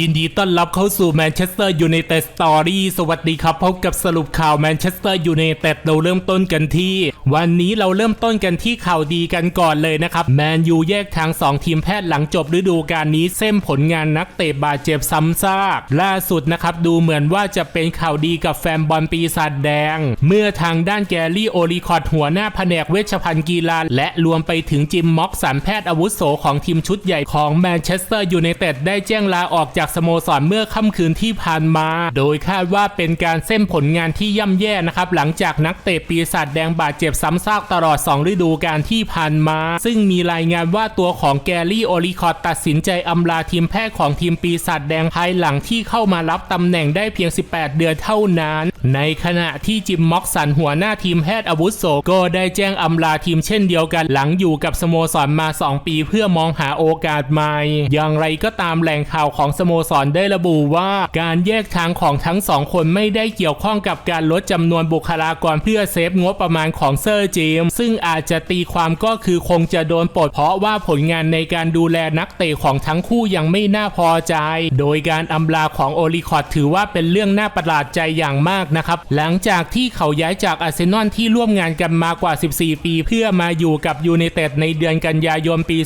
ยินดีต้อนรับเข้าสู่แมนเชสเตอร์ยูไนเต็ดสตอรี่สวัสดีครับพบกับสรุปข่าวแมนเชสเตอร์ยูไนเต็ดเราเริ่มต้นกันที่ วันนี้เราเริ่มต้นกันที่ข่าวดีกันก่อนเลยนะครับแมนยูแยกทาง 2 ทีมแพทย์หลังจบฤดูกาลนี้เส้นผลงานนักเตะบาดเจ็บซ้ำซากล่าสุดนะครับดูเหมือนว่าจะเป็นข่าวดีกับแฟนบอลปีศาจแดง เมื่อทางด้านแกรี่โอลิคอร์ดหัวหน้าแผนกเวชภัณฑ์กีฬาและรวมไปถึงจิมม็อกสันแพทย์อาวุโสของทีมชุดใหญ่ของแมนเชสเตอร์ยูไนเต็ดได้แจ้งลาออกจากสโมสรเมื่อค่ำคืนที่ผ่านมา โดยคาดว่าเป็นการเส้นผลงานที่ย่ำแย่นะครับ หลังจากนักเตะปีศาจแดงบาดเจ็บซ้ำซากตลอด 2 ฤดูกาลที่ผ่านมา ซึ่งมีรายงานว่าตัวของแกรี่โอลิคอร์ตัดสินใจอำลาทีมแพทย์ของทีมปีศาจแดงภายหลังที่เข้ามารับตำแหน่งได้เพียง 18 เดือนเท่านั้น ในขณะที่จิมม็อกสันหัวหน้าทีมแพทย์อาวุโสก็ได้แจ้งอำลาทีมเช่นเดียวกันหลังอยู่กับสโมสรมา 2 ปีเพื่อมองหาโอกาสใหม่ อย่างไรก็ตามแหล่งข่าวของสโมสรได้ระบุว่าการแยกทางของทั้งสองคนไม่ได้เกี่ยวข้องกับการลดจำนวนบุคลากรเพื่อเซฟงบประมาณของเซอร์จิมซึ่งอาจจะตีความก็คือคงจะโดนปลดเพราะว่าผลงานในการดูแลนักเตะของทั้งคู่ยังไม่น่าพอใจ โดยการอำลาของโอลิคอร์ดถือว่าเป็นเรื่องน่าประหลาดใจอย่างมากนะครับ หลังจากที่เขาย้ายจากอาร์เซนอลที่ร่วมงานกันมากว่า 14 ปี เพื่อมาอยู่กับยูไนเต็ดในเดือนกันยายนปี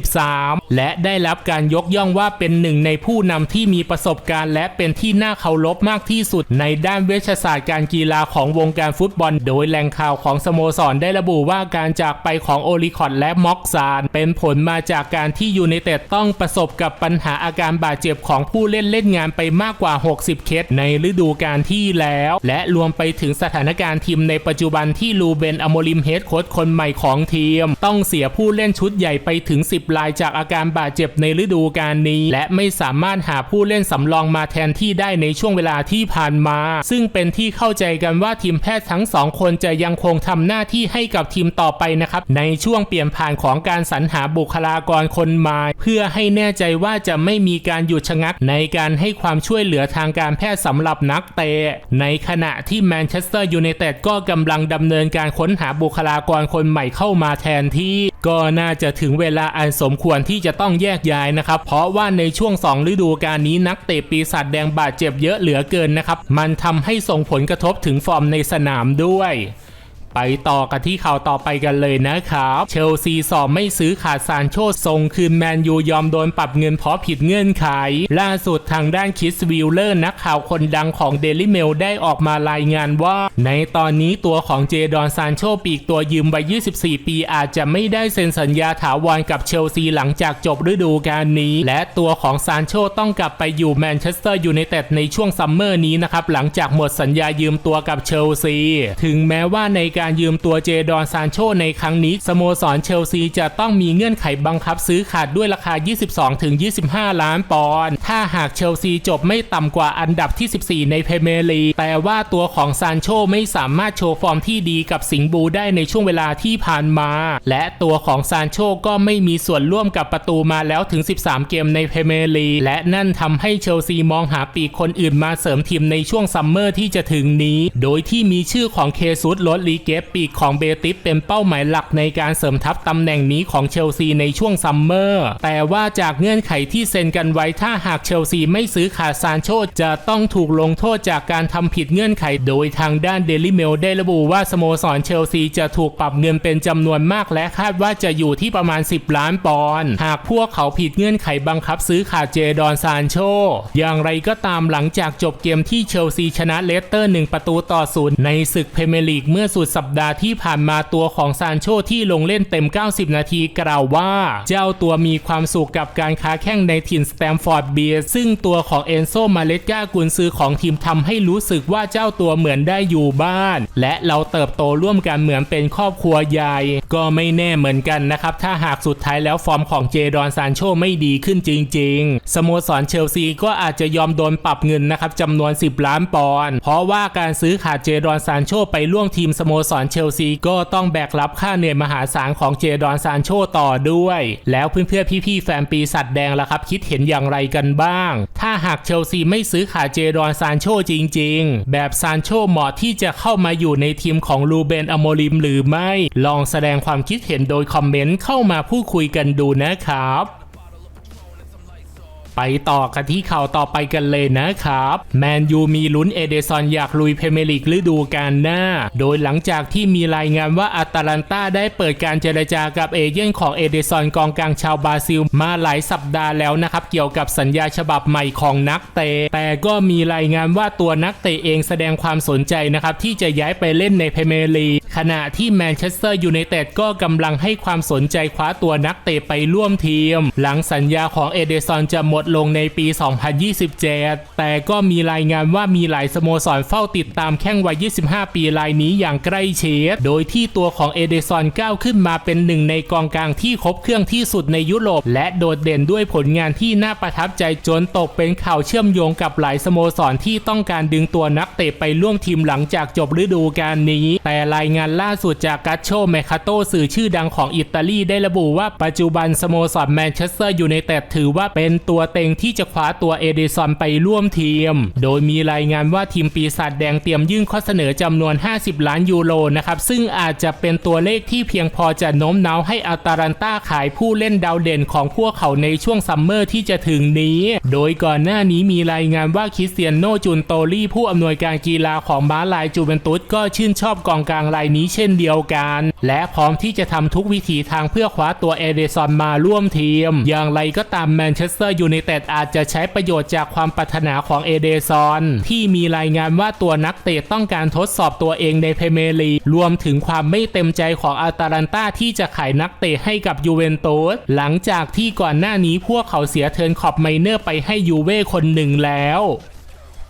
2023 และได้รับการยกย่องว่าเป็นหนึ่งในผู้ผู้นำที่มีประสบการณ์และเป็นที่น่าเคารพมากที่สุด ในด้านเวชศาสตร์การกีฬาของวงการฟุตบอล โดยแหล่งข่าวของสโมสรได้ระบุว่าการจากไปของโอลิคอตและม็อกซาน เป็นผลมาจากการที่ยูไนเต็ดต้องประสบกับปัญหาอาการบาดเจ็บของผู้เล่นเล่นงานไปมากกว่า 60 เคสในฤดูกาลที่แล้ว และรวมไปถึงสถานการณ์ทีมในปัจจุบันที่ลูเบนอโมลิมเฮดโค้ชคนใหม่ของทีม ต้องเสียผู้เล่นชุดใหญ่ไปถึง 10 รายจากอาการบาดเจ็บในฤดูกาลนี้ และไม่สามารถามารถหาผู้เล่นสำรองมาแทนที่ได้ในช่วงเวลาที่ผ่านมา ซึ่งเป็นที่เข้าใจกันว่าทีมแพทย์ทั้งสองคนจะยังคงทำหน้าที่ให้กับทีมต่อไปนะครับ ในช่วงเปลี่ยนผ่านของการสรรหาบุคลากรคนใหม่เพื่อให้แน่ใจว่าจะไม่มีการหยุดชะงักในการให้ความช่วยเหลือทางการแพทย์สำหรับนักเตะในขณะที่แมนเชสเตอร์ยูไนเต็ดก็กำลังดำเนินการค้นหาบุคลากรคนใหม่เข้ามาแทนที่ ก็น่าจะถึงเวลาอันสมควรที่จะต้องแยกย้ายนะครับ เพราะว่าในช่วง 2 ฤดูกาลนี้นักเตะปีศาจแดงบาดเจ็บเยอะเหลือเกินนะครับ มันทำให้ส่งผลกระทบถึงฟอร์มในสนามด้วย ไปต่อกันที่ข่าวต่อไปกันเลยนะครับ เชลซีสอบไม่ซื้อขาดซานโชส่งคืนแมนยูยอมโดนปรับเงินเพราะผิดเงื่อนไข ล่าสุดทางด้านคิสวิลเลอร์นักข่าวคนดังของเดลิเมลได้ออกมารายงานว่า ในตอนนี้ตัวของเจดอนซานโชปีกตัวยืมวัย24 ปีอาจจะไม่ได้เซ็นสัญญาถาวรกับเชลซีหลังจากจบฤดูกาลนี้ และตัวของซานโชต้องกลับไปอยู่แมนเชสเตอร์ยูไนเต็ดในช่วงซัมเมอร์นี้นะครับหลังจากหมดสัญญายืมตัวกับเชลซีถึงแม้ว่าในกการยืมตัวเจดอนซานโชในครั้งนี้ สโมสรเชลซีจะต้องมีเงื่อนไขบังคับซื้อขาดด้วยราคา 22-25 ล้านปอนด์ ถ้าหากเชลซีจบไม่ต่ำกว่าอันดับที่ 14 ในพรีเมียร์ลีกแต่ว่าตัวของซานโชไม่สามารถโชว์ฟอร์มที่ดีกับสิงบูได้ในช่วงเวลาที่ผ่านมา และตัวของซานโชก็ไม่มีส่วนร่วมกับประตูมาแล้วถึง 13 เกมในพรีเมียร์ลีกและนั่นทำให้เชลซีมองหาปีกคนอื่นมาเสริมทีมในช่วงซัมเมอร์ที่จะถึงนี้ โดยที่มีชื่อของเคซุสโรดลีเกฟปีกของเบติสเป็นเป้าหมายหลักในการเสริมทัพตำแหน่งนี้ของเชลซีในช่วงซัมเมอร์แต่ว่าจากเงื่อนไขที่เซ็นกันไว้ถ้าหากเชลซีไม่ซื้อขาดซานโชจะต้องถูกลงโทษจากการทำผิดเงื่อนไขโดยทางด้านเดลิเมลได้ระบุว่าสโมสรเชลซีจะถูกปรับเงินเป็นจำนวนมากและคาดว่าจะอยู่ที่ประมาณ 10 ล้านปอนด์หากพวกเขาผิดเงื่อนไขบังคับซื้อขาดเจดอนซานโชอย่างไรก็ตามหลังจากจบเกมที่เชลซีชนะเลสเตอร์ 1 ประตูต่อศูนย์ในศึกเพรเมียร์ลีกเมื่อสุดสััปดาห์ที่ผ่านมาตัวของซานโชที่ลงเล่นเต็ม 90 นาทีกล่าวว่า เจ้าตัวมีความสุขกับการค้าแข่งในถิ่นสแตมฟอร์ดเบียร์ซึ่งตัวของเอนโซมาเลสกากุนซือของทีมทำให้รู้สึกว่าเจ้าตัวเหมือนได้อยู่บ้าน และเราเติบโตร่วมกันเหมือนเป็นครอบครัวใหญ่ ก็ไม่แน่เหมือนกันนะครับ ถ้าหากสุดท้ายแล้วฟอร์มของเจดอนซานโชไม่ดีขึ้นจริง ๆ สโมสรเชลซีก็อาจจะยอมโดนปรับเงินนะครับจำนวน 10 ล้านปอนด์เพราะว่าการซื้อขาดเจดอนซานโชไปร่วมทีมสโมสรเชลซีก็ต้องแบกรับค่าเหนื่อยมหาศาลของเจดอนซานโชต่อด้วย แล้วเพื่อนๆพี่ๆแฟนปีศาจแดงล่ะครับ คิดเห็นอย่างไรกันบ้าง ถ้าหากเชลซีไม่ซื้อขาเจดอนซานโชจริง ๆ แบบซานโชเหมาะที่จะเข้ามาอยู่ในทีมของลูเบนอโมลิมหรือไม่ ลองแสดงความคิดเห็นโดยคอมเมนต์เข้ามาพูดคุยกันดูนะครับ ไปต่อกันที่ข่าวต่อไปกันเลยนะครับแมนยูมีลุ้นเอเดซอนอยากลุยเพเมลิกฤดูกาลหน้า โดยหลังจากที่มีรายงานว่าอาตาลันตาได้เปิดการเจรจากับเอเย่นของเอเดซอนกองกลางชาวบราซิล มาหลายสัปดาห์แล้วนะครับ เกี่ยวกับสัญญาฉบับใหม่ของนักเตะแต่ก็มีรายงานว่าตัวนักเตะเองแสดงความสนใจนะครับที่จะย้ายไปเล่นในเพเมลีก ขณะที่แมนเชสเตอร์ยูไนเต็ดก็กำลังให้ความสนใจคว้าตัวนักเตะไปร่วมทีม หลังสัญญาของเอเดซอนจะหมดลงในปี 2027 แต่ก็มีรายงานว่ามีหลายสโมสรเฝ้าติดตามแข้งวัย 25 ปีรายนี้อย่างใกล้ชิด โดยที่ตัวของเอเดซอนก้าวขึ้นมาเป็นหนึ่งในกองกลางที่ครบเครื่องที่สุดในยุโรป และโดดเด่นด้วยผลงานที่น่าประทับใจจนตกเป็นข่าวเชื่อมโยงกับหลายสโมสรที่ต้องการดึงตัวนักเตะไปร่วมทีมหลังจากจบฤดูกาลนี้ แต่รายงานล่าสุดจากกัตโชเมคาโตสื่อชื่อดังของอิตาลีได้ระบุว่าปัจจุบันสโมสรแมนเชสเตอร์ยูไนเต็ดถือว่าเป็นตัวเต็งที่จะคว้าตัวเอเดซอนไปร่วมทีม โดยมีรายงานว่าทีมปีศาจแดงเตรียมยื่นข้อเสนอจำนวน 50 ล้านยูโรนะครับ ซึ่งอาจจะเป็นตัวเลขที่เพียงพอจะโน้มน้าวให้อัตาลันตาขายผู้เล่นดาวเด่นของพวกเขาในช่วงซัมเมอร์ที่จะถึงนี้ โดยก่อนหน้านี้มีรายงานว่าคริสเตียนโนจุนโตลี่ผู้อำนวยการกีฬาของม้าลายจูเวนตุสก็ชื่นชอบกองกลางรายนี้เช่นเดียวกัน และพร้อมที่จะทำทุกวิถีทางเพื่อคว้าตัวเอเดซอนมาร่วมทีม อย่างไรก็ตามแมนเชสเตอร์ยูไนเต็ดอาจจะใช้ประโยชน์จากความปรารถนาของเอเดซอนที่มีรายงานว่าตัวนักเตะต้องการทดสอบตัวเองในเพเมลีรวมถึงความไม่เต็มใจของอาตาลันตาที่จะขายนักเตะให้กับยูเวนตุสหลังจากที่ก่อนหน้านี้พวกเขาเสียเทิร์นขอบไมเนอร์ไปให้ยูเว่คนหนึ่งแล้ว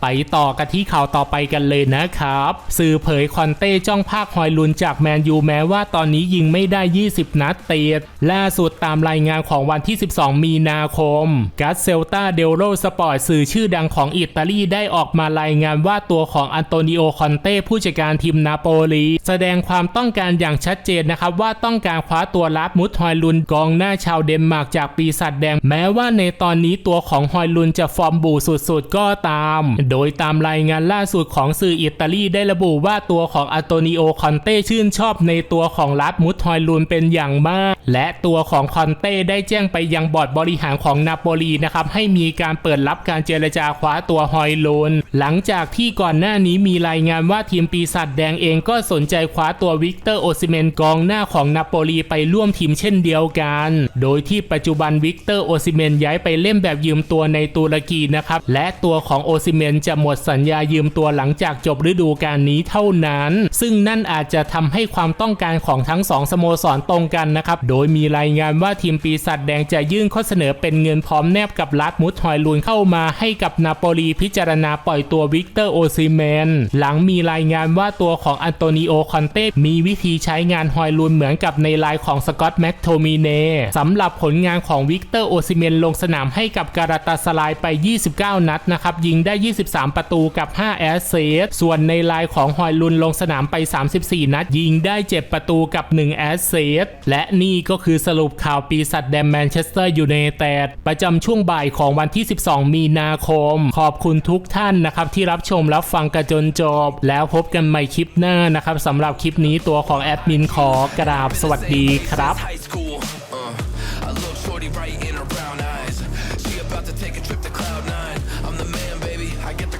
ไปต่อกันที่ข่าวต่อไปกันเลยนะครับ สื่อเผยคอนเต้จ้องภาคฮอยลุนจากแมนยูแม้ว่าตอนนี้ยิงไม่ได้ 20 นัดเติดล่าสุดตามรายงานของวันที่ 12 มีนาคมกัสเซลตาเดลโรสปอร์ตสื่อชื่อดังของอิตาลีได้ออกมารายงานว่าตัวของอันโตนิโอคอนเต้ผู้จัดการทีมนาโปลีแสดงความต้องการอย่างชัดเจนนะครับว่าต้องการคว้าตัวรับมุดฮอยลุนกองหน้าชาวเดนมาร์กจากปีศาจแดง แม้ว่าในตอนนี้ตัวของฮอยลุนจะฟอร์มบูสุดๆก็ตามโดยตามรายงานล่าสุดของสื่ออิตาลีได้ระบุว่าตัวของอัโตนิโอคอนเต้ชื่นชอบในตัวของลัดมุดฮอยลุนเป็นอย่างมาก และตัวของคอนเต้ได้แจ้งไปยังบอร์ดบริหารของนาโปลีนะครับให้มีการเปิดรับการเจรจาคว้าตัวฮอยลุนหลังจากที่ก่อนหน้านี้มีรายงานว่าทีมปีศาจแดงเองก็สนใจคว้าตัววิกเตอร์โอซิเมนกองหน้าของนาโปลีไปร่วมทีมเช่นเดียวกัน โดยที่ปัจจุบันวิกเตอร์โอซิเมนย้ายไปเล่นแบบยืมตัวในตุรกีนะครับและตัวของโอซิเมนจะหมดสัญญายืมตัวหลังจากจบฤดูกาลนี้เท่านั้น ซึ่งนั่นอาจจะทำให้ความต้องการของทั้งสองสโมสรตรงกันนะครับ โดยมีรายงานว่าทีมปีศาจแดงจะยื่นข้อเสนอเป็นเงินพร้อมแนบกับลัดมุดฮอยลูนเข้ามาให้กับนาโปลีพิจารณาปล่อยตัววิกเตอร์โอซิเมนหลังมีรายงานว่าตัวของอันโตนิโอคอนเต้มีวิธีใช้งานฮอยลูนเหมือนกับในลายของสกอตแม็กโทมิเน่สำหรับผลงานของวิกเตอร์โอซิเมนลงสนามให้กับการาตาสลายไป 29 นัดนะครับยิงได้23ประตูกับ 5 แอสเซสส่วนในลายของฮอยลุนลงสนามไป 34 นัด ยิงได้ 7 ประตูกับ 1 แอสเซสและนี่ก็คือสรุปข่าวปีศาจแดมแมนเชสเตอร์ยูไนเต็ดประจำช่วงบ่ายของวันที่ 12 มีนาคม ขอบคุณทุกท่านนะครับ ที่รับชมรับฟังกันจนจบ แล้วพบกันใหม่คลิปหน้านะครับสำหรับคลิปนี้ตัวของแอดมินขอกราบสวัสดีครับ